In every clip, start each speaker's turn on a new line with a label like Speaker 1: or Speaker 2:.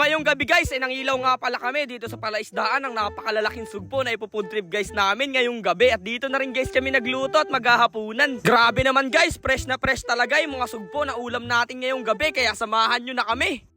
Speaker 1: ngayong gabi guys, ay nangilaw nga pala kami dito sa palaisdaan ng napakalalaking sugpo na ipufood trip guys namin ngayong gabi. At dito na rin guys kami nagluto at maghahapunan. Grabe naman guys, fresh na fresh talaga yung mga sugpo na ulam natin ngayong gabi. Kaya samahan nyo na kami.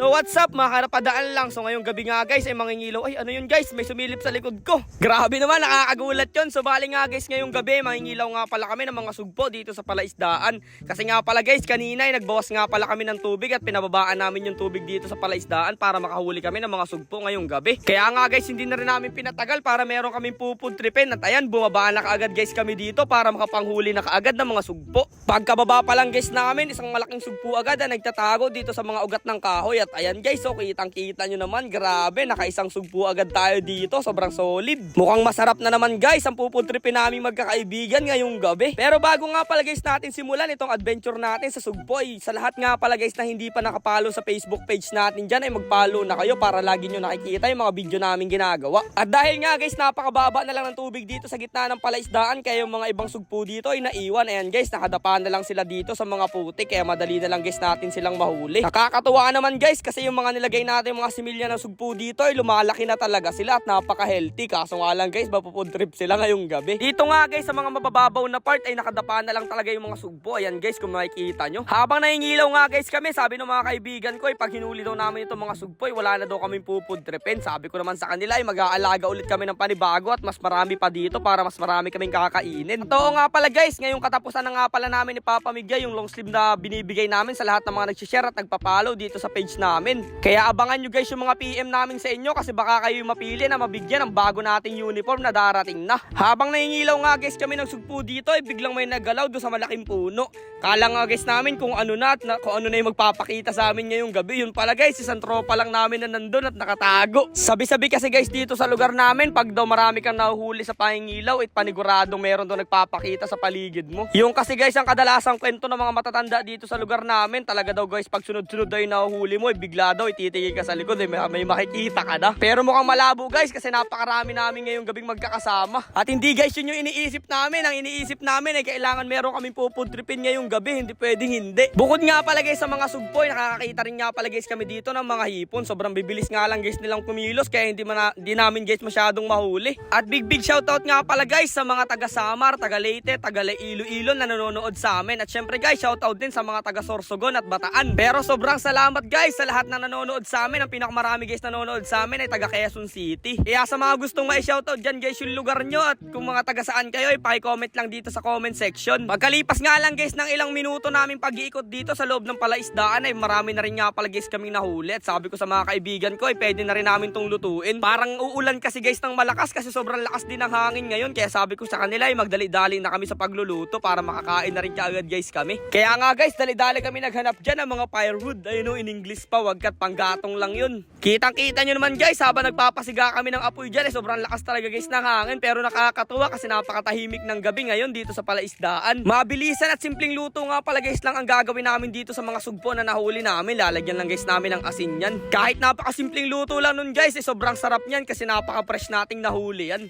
Speaker 1: So what's up mga karapadaan lang. So ngayong gabi nga guys ay mangingilaw. Ay ano yun guys? May sumilip sa likod ko. Grabe naman nakakagulat yun. So bali nga guys ngayong gabi mangingilaw nga pala kami ng mga sugpo dito sa palaisdaan. Kasi nga pala guys kanina ay nagbawas nga pala kami ng tubig At pinababaan namin yung tubig dito sa palaisdaan Para makahuli kami ng mga sugpo ngayong gabi. Kaya nga guys hindi na rin namin pinatagal Para meron kaming pupudtripin At ayan bumabaan na kaagad guys kami dito Para makapanghuli na kaagad ng mga sugpo. Pagkababa pa lang guys namin Isang malaking sugpo agad na nagtatago dito sa mga ugat ng kahoy. At ayan guys, so kitang kita nyo naman, grabe, nakaisang sugpo agad tayo dito, sobrang solid. Mukhang masarap na naman guys, ang puputripin namin magkakaibigan ngayong gabi. Pero bago nga pala guys natin simulan itong adventure natin sa sugpo, ay sa lahat nga pala guys na hindi pa nakapalo sa Facebook page natin dyan, ay magpalo na kayo para lagi nyo nakikita yung mga video namin ginagawa. At dahil nga guys, napakababa na lang ng tubig dito sa gitna ng palaisdaan, kaya yung mga ibang sugpo dito ay naiwan. Ayan guys, nakadapa na lang sila dito sa mga putik, kaya madali na lang guys natin silang mahuli. Nakakatuwa naman guys, kasi yung mga nilagay natin mga similya ng sugpo dito ay lumalaki na talaga sila at napaka-healthy. Kaso nga lang guys, mapupod trip sila ngayong gabi. Dito nga guys, sa mga mabababaw na part ay nakadapa na lang talaga yung mga sugpo. Ayan guys, kung makikita nyo. Habang nangingilaw nga guys kami, sabi ng mga kaibigan ko, ay pag hinuli daw namin itong mga sugpo, ay wala na daw kaming pupod tripin. Sabi ko naman sa kanila, ay mag-aalaga ulit kami ng panibago at mas marami pa dito para mas marami kaming kakainin. At nga pala guys, ngayong katapusan na nga pala namin ipapamigay yung long sleeve na binibigay namin sa lahat ng mga nagsishare at nagpapalo dito sa page namin. Kaya abangan nyo guys yung mga PM namin sa inyo kasi baka kayo yung mapili na mabigyan ng bago nating uniform na darating na. Habang nangingilaw nga guys kami ng sugpo dito ay biglang may nagalaw doon sa malaking puno. Kala nga guys namin kung ano na, at na kung ano na yung magpapakita sa amin ngayong gabi. Yun pala guys, isang tropa lang namin na nandun at nakatago. Sabi-sabi kasi guys dito sa lugar namin, pag daw marami kang nahuhuli sa pangingilaw, it paniguradong meron daw nagpapakita sa paligid mo. Yung kasi guys, ang kadalasang kwento ng mga matatanda dito sa lugar namin, talaga daw guys, pag sunod-sunod daw yung nahuhuli mo, eh, bigla daw ititigil ka sa likod, eh, may, may makikita ka na. Pero mukhang malabo guys, kasi napakarami namin ngayong gabing magkakasama. At hindi guys, yun yung iniisip namin. Ang iniisip namin ay kailangan meron kaming pupudripin ngayong gabi, hindi pwedeng hindi. Bukod nga pala guys sa mga sugpoy, nakakakita rin nga pala guys kami dito ng mga hipon. Sobrang bibilis nga lang guys nilang kumilos, kaya hindi, mana, hindi namin guys masyadong mahuli. At big big shoutout nga pala guys sa mga taga Samar, taga Leyte, taga Iloilo na nanonood sa amin. At syempre guys, shoutout din sa mga taga Sorsogon at Bataan. Pero sobrang salamat guys sa lahat na nanonood sa amin. Ang pinakamarami guys nanonood sa amin ay taga Quezon City. Kaya sa mga gustong ma-shoutout dyan guys yung lugar nyo at kung mga taga saan kayo, ipaki-comment lang dito sa comment section. Pagkalipas nga lang guys ng ilang minuto namin pag-iikot dito sa loob ng palaisdaan ay marami na rin nga pala guys kaming nahuli. At sabi ko sa mga kaibigan ko ay pwede na rin namin tong lutuin. Parang uulan kasi guys ng malakas kasi sobrang lakas din ng hangin ngayon. Kaya sabi ko sa kanila ay magdali-dali na kami sa pagluluto para makakain na rin kaagad guys kami. Kaya nga guys, dali-dali kami naghanap dyan ng mga firewood. Ayun o, in English pa, wagkat panggatong lang yun. Kitang-kita nyo naman guys, habang nagpapasiga kami ng apoy dyan, eh, sobrang lakas talaga guys ng hangin. Pero nakakatuwa kasi napakatahimik ng gabi ngayon dito sa palaisdaan. Mabilisan at simpleng luto nga pala guys lang ang gagawin namin dito sa mga sugpo na nahuli namin. Lalagyan lang guys namin ng asin yan. Kahit napakasimpleng luto lang nun guys, eh, sobrang sarap niyan kasi napaka-fresh nating nahuli yan.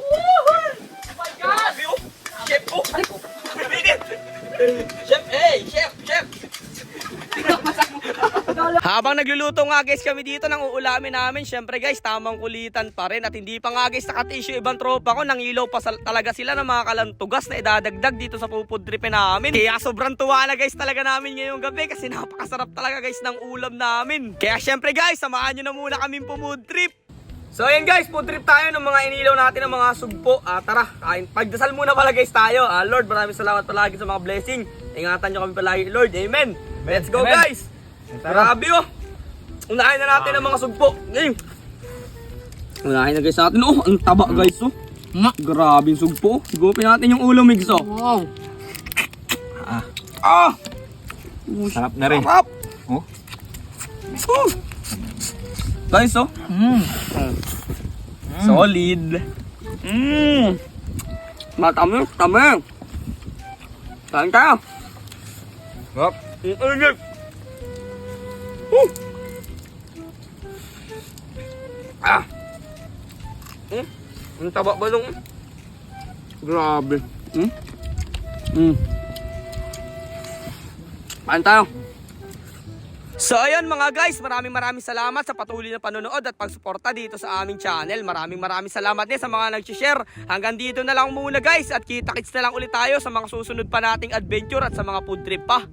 Speaker 1: Oh my God! Chef, oh! Chef, hey! Chef, chef! Habang nagluluto nga guys kami dito ng uulamin namin, syempre guys, tamang kulitan pa rin. At hindi pa nga guys naka-tissue ibang tropa ko, nangilaw pa sal- talaga sila ng mga kalantugas na idadagdag dito sa pupudripin namin. Kaya sobrang tuwa na guys talaga namin ngayong gabi kasi napakasarap talaga guys ng ulam namin. Kaya syempre guys, samahan nyo na muna kaming pumudrip. So ayan guys, food trip tayo ng mga inilaw natin ng mga sugpo. Ah, tara, kain. Pagdasal muna pala guys tayo. Ah, Lord, maraming salamat palagi sa mga blessing. Ingatan nyo kami palagi, Lord. Amen. Let's go
Speaker 2: Amen.
Speaker 1: guys. Grabe oh. Unahin na natin ang mga sugpo. Ngayon. Unahin na guys natin. Oh, ang taba guys oh. Grabe yung sugpo. Gupin natin yung ulo mix oh.
Speaker 2: Wow.
Speaker 1: Ah!
Speaker 2: Sarap na rin.
Speaker 1: Sarap!
Speaker 2: Oh.
Speaker 1: Oh. Guys oh.
Speaker 2: Mm.
Speaker 1: Solid. Mmm. Matamis, tamis. Kain tayo.
Speaker 2: Sarap.
Speaker 1: Ang init. Woo! Ah. Hmm? Ang taba ba nung... Grabe. Hmm? Hmm. Kain tayo. So ayun mga guys, maraming maraming salamat sa patuloy na panonood at pagsuporta dito sa aming channel. Maraming maraming salamat din sa mga nag-share. Hanggang dito na lang muna guys at kita-kits na lang ulit tayo sa mga susunod pa nating adventure at sa mga food trip pa.